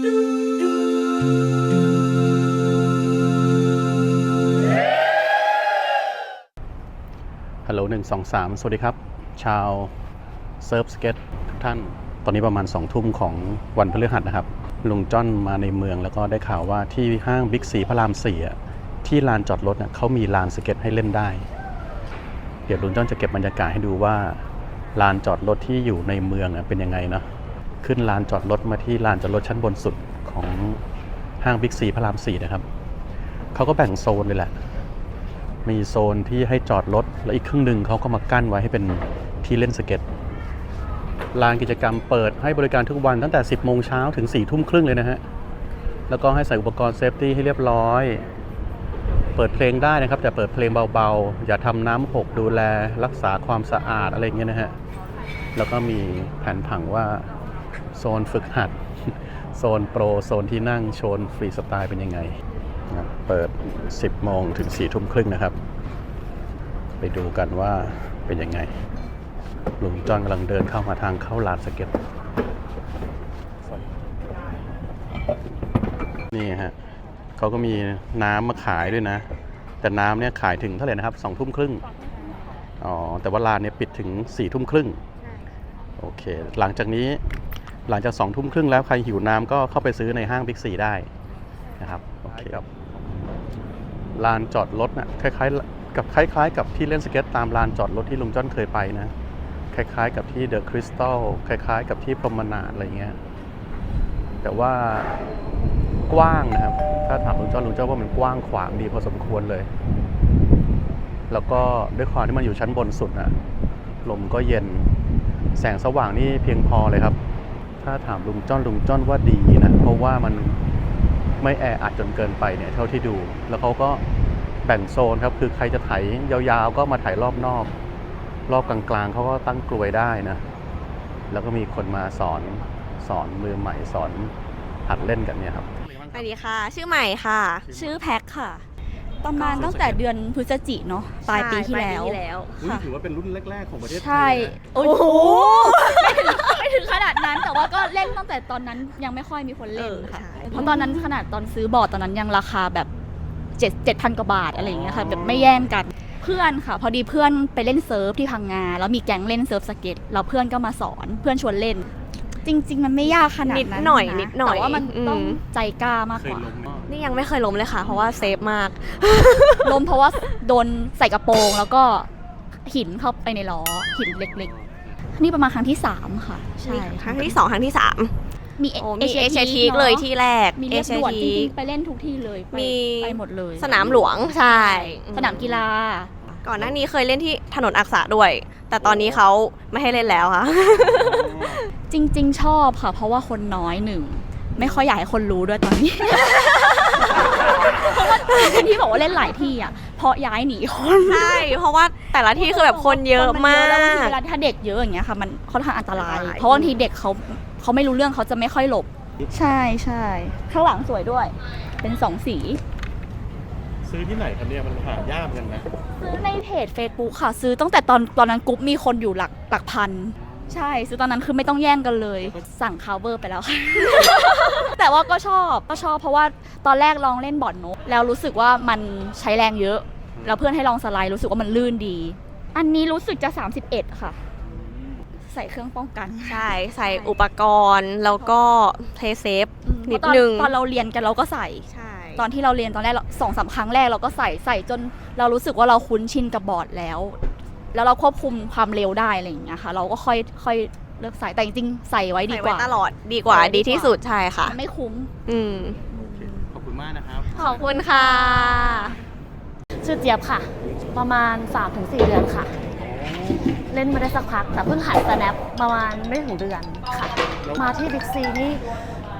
ฮัลโหลหนึ่งสองสามสวัสดีครับ ชาวเซิร์ฟสเก็ตทุกท่าน ตอนนี้ประมาณ2องทุ่มของวันพฤหัสนะครับ ลุงจ้อนมาในเมืองแล้วก็ได้ข่าวว่าที่ห้างบิ๊กซีพระรามสี่อะที่ลานจอดรถเน่ะเขามีลานสเก็ตให้เล่นได้ เดี๋ยวลุงจ้อนจะเก็บบรรยากาศให้ดูว่าลานจอดรถที่อยู่ในเมืองอะเป็นยังไงเนาะ ขึ้นลานจอดรถมาที่ลานจอดรถชั้นบนสุดของห้างบิ๊กซีพระรามสี่นะครับ เขาก็แบ่งโซนเลยแหละ มีโซนที่ให้จอดรถ แล้วอีกครึ่งหนึ่งเขาก็มากั้นไว้ให้เป็นที่เล่นสเก็ต ลานกิจกรรมเปิดให้บริการทุกวันตั้งแต่ 10 โมงเช้าถึง 4 ทุ่มครึ่งเลยนะฮะ แล้วก็ให้ใส่อุปกรณ์เซฟตี้ให้เรียบร้อย เปิดเพลงได้นะครับ แต่เปิดเพลงเบาๆ อย่าทำน้ำหกดูแลรักษาความสะอาดอะไรเงี้ยนะฮะ แล้วก็มีแผนผังว่า โซนฝึกหัด โซนโปร โซนที่นั่งโชนฟรีสไตล์เป็นยังไงนะเปิด 10โมงถึง4ทุ่มครึ่งนะครับ ไปดูกันว่าเป็นยังไง ลุงจอนกำลังเดินเข้ามาทางเข้าลานสเก็ต นี่ฮะเขาก็มีน้ำมาขายด้วยนะ แต่น้ำเนี่ยขายถึงเท่าไหร่นะครับสองทุ่มครึ่งอ๋อ แต่ว่าร้านเนี่ยปิดถึง4ี่ทุ่มครึ่ง โอเค หลังจากนี้ หลังจากสองทุ่มครึ่งแล้วใครหิวน้ำก็เข้าไปซื้อในห้างบิ๊กซีได้นะครับโอเคครับลานจอดรถนะคล้ายๆกับคล้าย ๆ กับที่เล่นสเก็ตตามลานจอดรถที่ลุงจ้อนเคยไปนะ คล้าย ๆ กับที่เดอะคริสตัลคล้าย ๆ กับที่พรหมนาดอะไรเงี้ยแต่ว่ากว้างนะครับ ถ้าถามลุงจ้อนลุงจ้อนว่ามันกว้างขวางดีพอสมควรเลย แล้วก็ด้วยความที่มันอยู่ชั้นบนสุดนะลมก็เย็นแสงสว่างนี่เพียงพอเลยครับ ถ้าถามลุงจ้อนลุงจ้อนว่าดีนะเพราะว่ามันไม่แออัดจนเกินไปเนี่ยเท่าที่ดู แล้วเขาก็แบ่งโซนครับ คือใครจะไถยาวๆ ก็มาไถรอบนอก รอบกลางๆเขาก็ตั้งกลวยได้นะ แล้วก็มีคนมาสอนสอนมือใหม่สอนหัดเล่นกันเนี่ยครับสวัสดีค่ะ ชื่อใหม่ค่ะ ชื่อแพ็คค่ะ ประมาณตั้งแต่เดือนพฤศจิเนาะปลายปีที่แล้ว ใช่ปายปีที่แล้วค่ะ ถือว่าเป็นรุ่นแรก ๆ ของประเทศไทยใช่โอ้โหไม่ถึงไม่ถึงขนาดนั้นแต่ว่าก็เล่นตั้งแต่ตอนนั้นยังไม่ค่อยมีคนเล่นค่ะเออใช่ เพราะตอนนั้นขนาดตอนซื้อบอร์ดตอนนั้นยังราคาแบบเจ็ดเจ็ดพันกว่าบาทอะไรอย่างเงี้ยค่ะแบบไม่แย่งกันเพื่อนค่ะ พอดีเพื่อนไปเล่นเซิร์ฟที่พังงาแล้วมีแก๊งเล่นเซิร์ฟสเก็ตแล้วเพื่อนก็มาสอนเพื่อนชวนเล่น จริง ๆ มันไม่ยากขนาดนิดนั้นหน่อยะนิดหน่อยแต่ว่ามันต้องอืมใจกล้ามากเคกยว่าลงไหมนี่ยังไม่เคยล้มเลยค่ะ เพราะว่าเซฟมาก ล้มเพราะว่าโดนใส่กระโปรง แล้วก็หินเข้าไปในล้อหินเล็กๆ นี่ประมาณครั้งที่ 3 ค่ะ ใช่ครั้งที่สองครั้งที่สามมีโอ้มีเอเชีย Teak ทีกเลยที่แรกมีเอเรียบเชียด่วนจที ริงกๆไปเล่นทุกที่เลยไปมี ไปหมดเลยสนามหลวงใช่สนามกีฬา ก่อนหน้านี้เคยเล่นที่ถนนอักษะด้วย แต่ตอนนี้เขาไม่ให้เล่นแล้วค่ะ จริง ๆ ชอบค่ะ เพราะว่าคนน้อยหนึ่ง ไม่ค่อยอยากให้คนรู้ด้วยตอนนี้ เพราะว่าที่บอกว่าเล่นหลายที่อะ เพราะย้ายหนีคนใช่เพราะว่าแต่ละที่คือแบบคนเยอะมากแล้วบางทีเวลาถ้าเด็กเยอะอย่างเงี้ยค่ะ มันค่อนข้างอันตราย อันตราย เพราะบางทีเด็กเขาเขาไม่รู้เรื่องเขาจะไม่ค่อยหลบ ใช่ใช่ข้างหลังสวยด้วย เป็นสองสี ซื้อที่ไหนครับเนี่ยมันหายากกันนะ ซื้อในเพจ Facebook ค่ะ ซื้อตั้งแต่ตอนตอนนั้นกรุ๊ปมีคนอยู่หลักหลักพัน ใช่ซื้อตอนนั้นคือไม่ต้องแย่งกันเลย สั่งคาเวอร์ไปแล้วค่ะ แต่ว่าก็ชอบก็ชอบเพราะว่าตอนแรกลองเล่นบอร์ดนก แล้วรู้สึกว่ามันใช้แรงเยอะ แล้วเพื่อนให้ลองสไลด์รู้สึกว่ามันลื่นดี อันนี้รู้สึกจะ 31 ค่ะ ใส่เครื่องป้องกัน ใช่ใส่อุปกรณ์ แล้วก็เพลย์เซฟนิดเพราะตอนึงตอนเราเรียนกันเราก็ใส่ใช่ตอนที่เราเรียนตอนแรกเราสองสามครั้งแรกเราก็ใส่ใส่จนเรารู้สึกว่าเราคุ้นชินกับบอร์ดแล้ว แล้วเราควบคุมความเร็วได้อะไรอย่างเงี้ยค่ะ เราก็ค่อยค่อยเลือกใส่แต่จริงๆใส่ไว้ดีใส่กไว้ว่า ตลอดดีกว่าใส่ไว้ดีดีกว่า ที่สุดใช่ค่ะมันไม่คุ้ม อืมขอบคุณมากนะครับ ขอบคุณค่ะ ชื่อเจี๊ยบค่ะ ประมาณ 3-4 เดือนค่ะ เล่นมาได้สักพัก แต่เพิ่งหัดสแนปประมาณไม่ถึงเดือนค่ะ มาที่บิ๊กซีนี่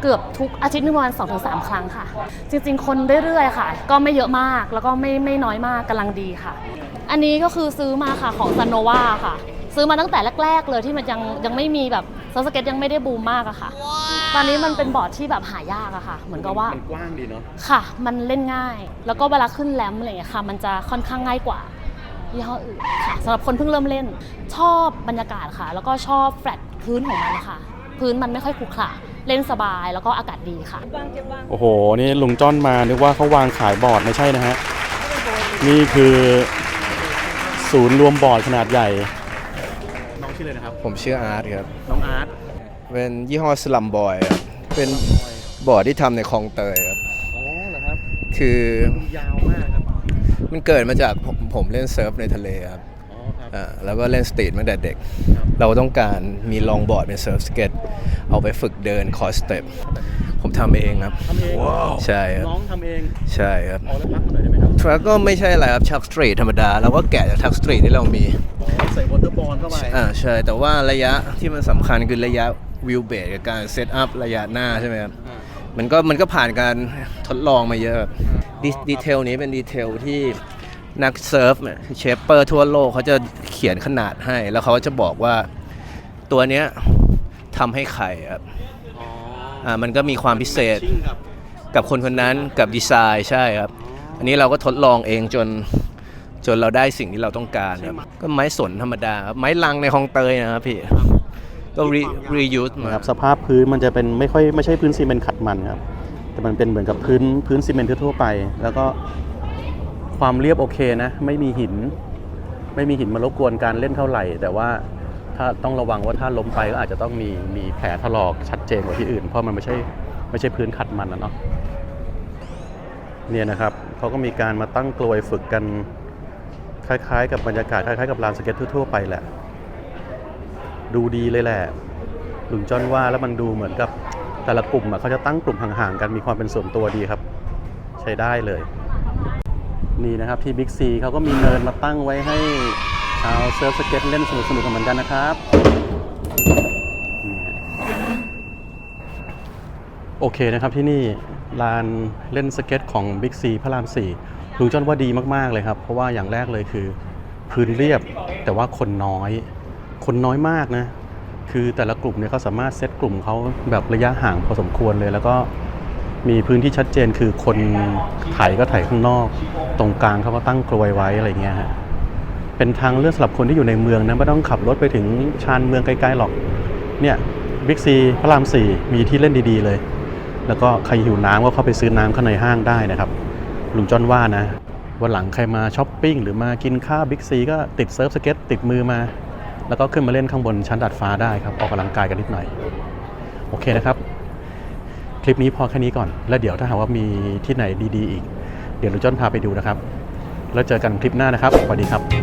เกือบทุกอาทิตย์หนึงประมาณ2-3 ครั้งค่ะ จริงๆ คนเรื่อยๆค่ะ ก็ไม่เยอะมากแล้วก็ไม่ไม่น้อยมากกำลังดีค่ะ อันนี้ก็คือซื้อมาค่ะของซันโนวาค่ะ ซื้อมาตั้งแต่แรก ๆ เลยที่มันยังยังไม่มีแบบเซิร์ฟสเก็ตยังไม่ได้บูมมากอะค่ะ ตอนนี้มันเป็นบอร์ดที่แบบหายากอะค่ะ เหมือนกับว่ามันกว้างดีเนาะค่ะ มันเล่นง่าย แล้วก็เวลาขึ้นแรมป์อะไรอย่างเงี้ยค่ะ มันจะค่อนข้างง่ายกว่ายี่ห้ออื่นค่ะสำหรับคนเพิ่งเริ่มเล่น ชอบบรรยากาศค่ะ แล้วก็ชอบแฟลตพื้นของมันค่ะ พื้นมันไม่ค่อยขรุขระเล่นสบายแล้วก็อากาศดีค่ะโอ้โห นี่ลุงจ้อนมานึกว่าเขาวางขายบอร์ดไม่ใช่นะฮะ นี่คือ ศูนย์รวมบอร์ดขนาดใหญ่ น้องชื่อเลยนะครับ ผมชื่ออาร์ตครับ น้องอาร์ตเป็นยี่ห้อสลัมบอยครับเป็นบอร์ดที่ทำในคลองเตยครับ อ๋อเหรอครับคือ ยาวมากครับ มันเกิดมาจากผมผมเล่นเซิร์ฟในทะเลครับ อ๋อครับอ่าแล้วก็เล่นสตรีทมาตั้งแต่เด็กครับเราต้องการมีลองบอร์ดเป็นเซิร์ฟสเก็ตเอาไปฝึกเดินคอร์สสเต็ปผมทำเองครับ ทำเองใช่ครับ น้องทำเองใช่ครับอ๋อแล้วพักมาหน่อยได้ไหมครับทรัคก็ไม่ใช่อะไรครับชักสตรีทธรรมดาเราก็แกะจากชักสตรีทที่เรามี อ๋อใส่วอเตอร์บอลเข้าไปอ่าใช่แต่ว่าระยะที่มันสำคัญคือระยะวิวเบสกับการเซตอัพระยะหน้าใช่ไหมครับ อ่า มันก็มันก็ผ่านการทดลองมาเยอะครับดีดีเทลนี้เป็นดีเทลที่ นักเซิร์ฟเชฟเปอร์ทั่วโลกเขาจะเขียนขนาดให้ แล้วเขาจะบอกว่าตัวเนี้ยทำให้ใครครับอ๋ออ่ามันก็มีความพิเศษชิ่งกับกับคนคนนั้นกับดีไซน์ใช่ครับ อันนี้เราก็ทดลองเองจนจนเราได้สิ่งที่เราต้องการครับก็ไม้สนธรรมดาครับไม้ลังในคลองเตยนะครับพี่ก็รีรียูสมานะครับสภาพพื้นมันจะเป็นไม่ค่อยไม่ใช่พื้นซีเมนต์ขัดมันครับแต่มันเป็นเหมือนกับพื้นพื้นซีเมนต์ทั่วๆไป แล้วก็ ความเรียบโอเคนะ ไม่มีหิน ไม่มีหินมารบกวนการเล่นเท่าไหร่ แต่ว่าถ้าต้องระวังว่าถ้าล้มไปก็อาจจะต้องมีมีแผลถลอกชัดเจนกว่าที่อื่น เพราะมันไม่ใช่ไม่ใช่พื้นขัดมันนะเนาะเนี่ยนะครับเขาก็มีการมาตั้งกลวยฝึกกันคล้ายๆ กับบรรยากาศคล้ายๆกับลานสเก็ตทั่วๆไปแหละ ดูดีเลยแหละลุงจอนว่าแล้วมันดูเหมือนกับแต่ละกลุ่มอะเขาจะตั้งกลุ่มห่างๆกันมีความเป็นส่วนตัวดีครับ ใช้ได้เลย นี่นะครับที่บิ๊กซีเขาก็มีเนินมาตั้งไว้ให้ชาวเซิร์ฟสเก็ตเล่นสนุกๆกันเหมือนกันนะครับโอเคนะครับที่นี่ลานเล่นสเก็ตของบิ๊กซีพระราม4ลุงจอนว่าดีมากๆเลยครับ เพราะว่าอย่างแรกเลยคือ พื้นเรียบแต่ว่าคนน้อย คนน้อยมากนะ คือแต่ละกลุ่มเนี่ยเขาสามารถเซตกลุ่มเขาแบบระยะห่างพอสมควรเลยแล้วก็ มีพื้นที่ชัดเจนคือคนถ่ายก็ถ่ายข้างนอก ตรงกลางเขาก็ตั้งกลวยไว้อะไรเงี้ยฮะเป็นทางเลือกสำหรับคนที่อยู่ในเมืองนะไม่ต้องขับรถไปถึงชานเมืองไกลๆหรอกเนี่ยบิ๊กซีพระรามสี่มีที่เล่นดีๆเลย แล้วก็ใครหิวน้ำก็เข้าไปซื้อน้ำข้างในห้างได้นะครับลุงจอนว่านะวันหลังใครมาช้อปปิ้งหรือมากินข้าวบิ๊กซีก็ติดเซิร์ฟสเก็ตติดมือมา แล้วก็ขึ้นมาเล่นข้างบนชั้นดาดฟ้าได้ครับ ออกกำลังกายกันนิดหน่อย โอเคนะครับ คลิปนี้พอแค่นี้ก่อน แล้วเดี๋ยวถ้าหากว่ามีที่ไหนดีๆอีก เดี๋ยวลุงจ้อนพาไปดูนะครับ แล้วเจอกันคลิปหน้านะครับสวัสดีครับ